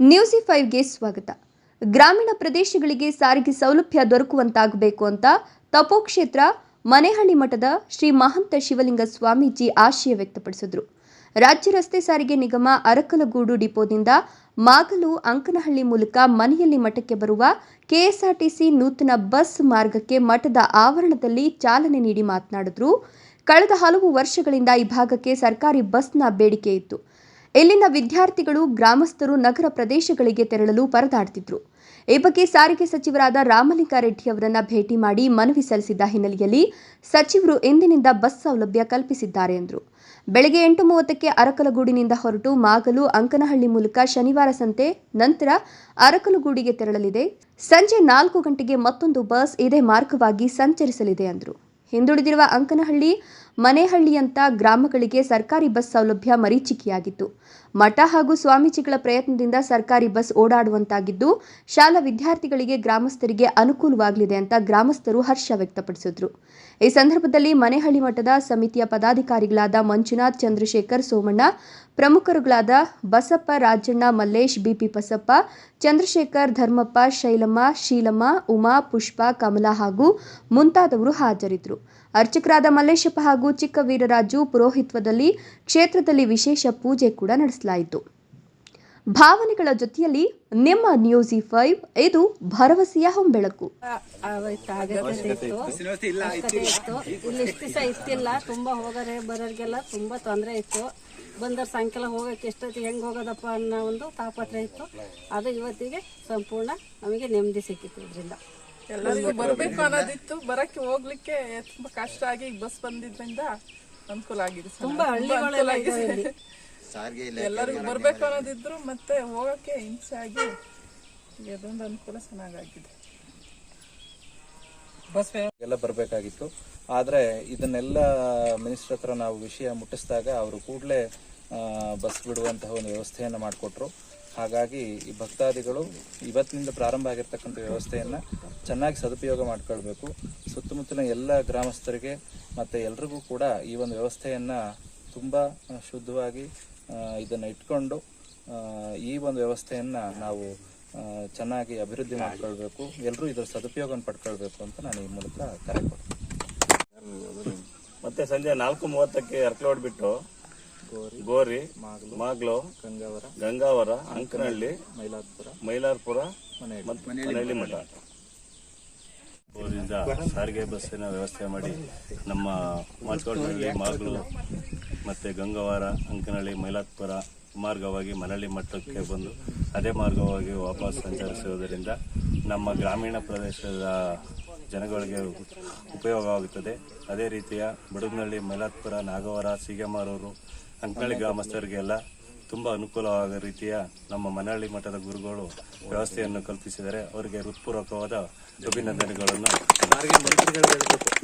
ನ್ಯೂಸಿ ಫೈವ್ಗೆ ಸ್ವಾಗತ. ಗ್ರಾಮೀಣ ಪ್ರದೇಶಗಳಿಗೆ ಸಾರಿಗೆ ಸೌಲಭ್ಯ ದೊರಕುವಂತಾಗಬೇಕು ಅಂತ ತಪೋಕ್ಷೇತ್ರ ಮನೆಹಳ್ಳಿ ಮಠದ ಶ್ರೀ ಮಹಂತ ಶಿವಲಿಂಗ ಸ್ವಾಮೀಜಿ ಆಶಯ ವ್ಯಕ್ತಪಡಿಸಿದರು. ರಾಜ್ಯ ರಸ್ತೆ ಸಾರಿಗೆ ನಿಗಮ ಅರಕಲಗೂಡು ಡಿಪೋದಿಂದ ಮಾಗಲು ಅಂಕನಹಳ್ಳಿ ಮೂಲಕ ಮನೆಯಲ್ಲಿ ಮಠಕ್ಕೆ ಬರುವ ಕೆಎಸ್ಆರ್ಟಿಸಿ ನೂತನ ಬಸ್ ಮಾರ್ಗಕ್ಕೆ ಮಠದ ಆವರಣದಲ್ಲಿ ಚಾಲನೆ ನೀಡಿ ಮಾತನಾಡಿದ್ರು. ಕಳೆದ ಹಲವು ವರ್ಷಗಳಿಂದ ಈ ಭಾಗಕ್ಕೆ ಸರ್ಕಾರಿ ಬಸ್ನ ಬೇಡಿಕೆ ಇತ್ತು. ಇಲ್ಲಿನ ವಿದ್ಯಾರ್ಥಿಗಳು ಗ್ರಾಮಸ್ಥರು ನಗರ ಪ್ರದೇಶಗಳಿಗೆ ತೆರಳಲು ಪರದಾಡ್ತಿದ್ರು. ಈ ಬಗ್ಗೆ ಸಾರಿಗೆ ಸಚಿವರಾದ ರಾಮಲಿಂಗಾರೆಡ್ಡಿ ಅವರನ್ನ ಭೇಟಿ ಮಾಡಿ ಮನವಿ ಸಲ್ಲಿಸಿದ್ದ ಹಿನ್ನೆಲೆಯಲ್ಲಿ ಸಚಿವರು ಇಂದಿನಿಂದ ಬಸ್ ಸೌಲಭ್ಯ ಕಲ್ಪಿಸಿದ್ದಾರೆ ಎಂದರು. ಬೆಳಗ್ಗೆ ಎಂಟು ಮೂವತ್ತಕ್ಕೆ ಅರಕಲಗೂಡಿನಿಂದ ಹೊರಟು ಮಾಗಲು, ಅಂಕನಹಳ್ಳಿ ಮೂಲಕ ಶನಿವಾರ ಸಂತೆ, ನಂತರ ಅರಕಲಗೂಡಿಗೆ ತೆರಳಲಿದೆ. ಸಂಜೆ ನಾಲ್ಕು ಗಂಟೆಗೆ ಮತ್ತೊಂದು ಬಸ್ ಇದೇ ಮಾರ್ಗವಾಗಿ ಸಂಚರಿಸಲಿದೆ ಎಂದರು. ಹಿಂದುಳಿದಿರುವ ಅಂಕನಹಳ್ಳಿ ಮನೆಹಳ್ಳಿಯಂತ ಗ್ರಾಮಗಳಿಗೆ ಸರ್ಕಾರಿ ಬಸ್ ಸೌಲಭ್ಯ ಮರೀಚಿಕೆಯಾಗಿತ್ತು. ಮಠ ಹಾಗೂ ಸ್ವಾಮೀಜಿಗಳ ಪ್ರಯತ್ನದಿಂದ ಸರ್ಕಾರಿ ಬಸ್ ಓಡಾಡುವಂತಾಗಿದ್ದು, ಶಾಲಾ ವಿದ್ಯಾರ್ಥಿಗಳಿಗೆ ಗ್ರಾಮಸ್ಥರಿಗೆ ಅನುಕೂಲವಾಗಲಿದೆ ಅಂತ ಗ್ರಾಮಸ್ಥರು ಹರ್ಷ ವ್ಯಕ್ತಪಡಿಸಿದ್ರು. ಈ ಸಂದರ್ಭದಲ್ಲಿ ಮನೆಹಳ್ಳಿ ಮಠದ ಸಮಿತಿಯ ಪದಾಧಿಕಾರಿಗಳಾದ ಮಂಜುನಾಥ್, ಚಂದ್ರಶೇಖರ್ ಸೋಮಣ್ಣ, ಪ್ರಮುಖರುಗಳಾದ ಬಸಪ್ಪ, ರಾಜಣ್ಣ, ಮಲ್ಲೇಶ್, ಬಿಪಿ ಬಸಪ್ಪ, ಚಂದ್ರಶೇಖರ್, ಧರ್ಮಪ್ಪ, ಶೈಲಮ್ಮ, ಶೀಲಮ್ಮ, ಉಮಾ, ಪುಷ್ಪ, ಕಮಲಾ ಹಾಗೂ ಮುಂತಾದವರು ಹಾಜರಿದ್ದರು ಅರ್ಚಕರಾದ ಮಲ್ಲೇಶಪ್ಪ ಹಾಗೂ ಚಿಕ್ಕ ವೀರರಾಜು ಪುರೋಹಿತ್ವದಲ್ಲಿ ಕ್ಷೇತ್ರದಲ್ಲಿ ವಿಶೇಷ ಪೂಜೆ ಕೂಡ ನಡೆಸಲಾಯಿತು. ಭಾವನೆಗಳ ಜೊತೆಯಲ್ಲಿ ನಿಮ್ಮ ನ್ಯೂಸಿ ಫೈವ್ ಇದು ಭರವಸೆಯ ಹೊಂಬೆಳಕು. ಇಲ್ಲಿ ಇಷ್ಟು ದಿವಸ ಇತ್ತಿಲ್ಲ. ತುಂಬಾ ಹೋಗೋರೆ ಬರೋರಿಗೆಲ್ಲ ತುಂಬಾ ತೊಂದರೆ ಇತ್ತು. ಬಂದವ್ರು ಸಾಯಂಕಾಲ ಹೋಗಕ್ಕೆ ಎಷ್ಟೊತ್ತಿಗೆ ಹೆಂಗ್ ಹೋಗೋದಪ್ಪ ಅನ್ನೋ ಒಂದು ತಾಪತ್ರ ಇತ್ತು. ಅದು ಇವತ್ತಿಗೆ ಸಂಪೂರ್ಣ ನಮಗೆ ನೆಮ್ಮದಿ ಸಿಕ್ಕಿತ್ತು ಇದರಿಂದ. ಎಲ್ಲರಿಗೂ ಬರಬೇಕು ಅನ್ನೋದಿತ್ತು. ಬರಕ್ಕೆ ಹೋಗ್ಲಿಕ್ಕೆ ತುಂಬಾ ಕಷ್ಟ ಆಗಿ ಈಗ ಬಸ್ ಬಂದಿದ್ರಿಂದ ಅನುಕೂಲ ಆಗಿದೆ ತುಂಬಾ ಎಲ್ಲರಿಗೂ ಬರಬೇಕು ಅನ್ನೋದಿದ್ರು ಮತ್ತೆ ಹೋಗಕ್ಕೆ ಹಿಂಸೆ ಆಗಿ ಅದೊಂದು ಅನುಕೂಲ ಚೆನ್ನಾಗಾಗಿದೆ. ಎಲ್ಲ ಬರಬೇಕಾಗಿತ್ತು. ಆದರೆ ಇದನ್ನೆಲ್ಲ ಮಿನಿಸ್ಟರ್ ಹತ್ರ ನಾವು ವಿಷಯ ಮುಟ್ಟಿಸಿದಾಗ ಅವರು ಕೂಡಲೇ ಬಸ್ ಬಿಡುವಂತಹ ಒಂದು ವ್ಯವಸ್ಥೆಯನ್ನು ಮಾಡಿಕೊಟ್ರು. ಹಾಗಾಗಿ ಈ ಭಕ್ತಾದಿಗಳು ಇವತ್ತಿನಿಂದ ಪ್ರಾರಂಭ ಆಗಿರ್ತಕ್ಕಂಥ ವ್ಯವಸ್ಥೆಯನ್ನು ಚೆನ್ನಾಗಿ ಸದುಪಯೋಗ ಮಾಡ್ಕೊಳ್ಬೇಕು. ಸುತ್ತಮುತ್ತಲಿನ ಎಲ್ಲ ಗ್ರಾಮಸ್ಥರಿಗೆ ಮತ್ತು ಎಲ್ರಿಗೂ ಕೂಡ ಈ ಒಂದು ವ್ಯವಸ್ಥೆಯನ್ನು ತುಂಬ ಶುದ್ಧವಾಗಿ ಇದನ್ನು ಇಟ್ಕೊಂಡು ಈ ಒಂದು ವ್ಯವಸ್ಥೆಯನ್ನು ನಾವು ಚೆನ್ನಾಗಿ ಅಭಿವೃದ್ಧಿ ಮಾಡ್ಕೊಳ್ಬೇಕು. ಎಲ್ಲರೂ ಇದರ ಸದುಪಯೋಗವನ್ನು ಪಡ್ಕೊಳ್ಬೇಕು ಅಂತ ನಾನು ಈ ಮೂಲಕ ಕರೆ ಕೊಡ್ತೀನಿ. ಮತ್ತೆ ಸಂಜೆ ನಾಲ್ಕು ಮೂವತ್ತಕ್ಕೆ ಅರ್ಕಲೋಡ್ ಬಿಟ್ಟು ಗೋರಿ ಮಾಗ್ಲು ಗಂಗಾವರ ಗಂಗಾವರ ಅಂಕನಹಳ್ಳಿ ಮೈಲಾರ್ಪುರ ಮೈಲಾರ್ಪುರ ಮನೆಯಲ್ಲಿ ಮನೆಹಳ್ಳಿ ಮಠ. ಊರಿಂದ ಸಾರಿಗೆ ಬಸ್ಸಿನ ವ್ಯವಸ್ಥೆ ಮಾಡಿ ನಮ್ಮ ಮಾರ್ಕೋಡ್ನಲ್ಲಿ ಮಾಗ್ಲು ಮತ್ತೆ ಗಂಗಾವರ ಅಂಕನಹಳ್ಳಿ ಮೈಲಾರ್ಪುರ ಮಾರ್ಗವಾಗಿ ಮನಹಳ್ಳಿ ಮಠಕ್ಕೆ ಬಂದು ಅದೇ ಮಾರ್ಗವಾಗಿ ವಾಪಸ್ ಸಂಚರಿಸುವುದರಿಂದ ನಮ್ಮ ಗ್ರಾಮೀಣ ಪ್ರದೇಶದ ಜನಗಳಿಗೆ ಉಪಯೋಗವಾಗುತ್ತದೆ. ಅದೇ ರೀತಿಯ ಬಡಗನಹಳ್ಳಿ ಮೈಲಾತ್ಪುರ ನಾಗವರ ಸೀಗೆಮಾರೂರು ಅಂಕನಹಳ್ಳಿ ಗ್ರಾಮಸ್ಥರಿಗೆಲ್ಲ ತುಂಬ ಅನುಕೂಲವಾದ ರೀತಿಯ ನಮ್ಮ ಮನಹಳ್ಳಿ ಮಠದ ಗುರುಗಳು ವ್ಯವಸ್ಥೆಯನ್ನು ಕಲ್ಪಿಸಿದರೆ ಅವರಿಗೆ ಹೃತ್ಪೂರ್ವಕವಾದ ಅಭಿನಂದನೆಗಳನ್ನು.